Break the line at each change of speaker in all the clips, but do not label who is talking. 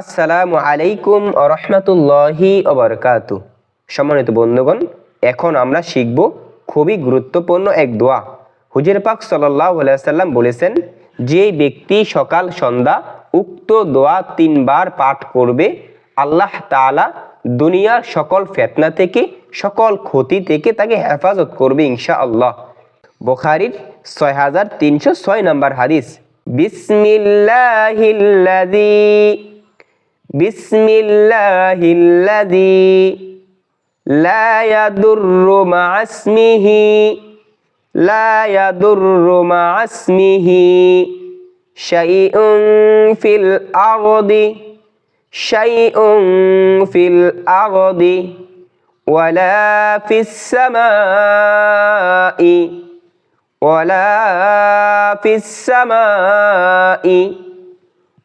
আসসালামু আলাইকুম রহমতুল্লাহি অবরকাত সম্মানিত বন্ধুগণ, এখন আমরা শিখব খুবই গুরুত্বপূর্ণ এক দোয়া। হুজুর পাক সাল্লাম বলেছেন, যে ব্যক্তি সকাল, সন্ধ্যা উক্ত দোয়া তিনবার পাঠ করবে, আল্লাহ তাআলা দুনিয়ার সকল ফেতনা থেকে, সকল ক্ষতি থেকে তাকে হেফাজত করবে ইনশা আল্লাহ বুখারির ছয় হাজার তিনশো ছয় নম্বর হাদিস, বিসমিল্লাহিল্লাযী بسم الله الذي لا يضر مع اسمه لا يضر مع اسمه شيء في الأرض شيء في الأرض ولا في السماء ولا في السماء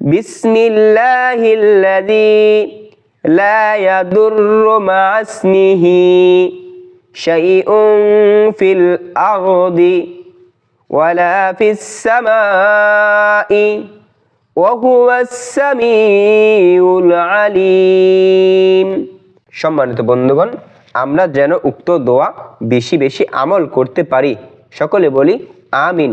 بسم الله الذي لا يضر مع اسمه شيء في الأرض ولا في السماء وهو السميع العليم সম্মানিত বন্ধুগণ আমরা যেন উক্ত দোয়া বেশি বেশি আমল করতে পারি সকলে বলি আমিন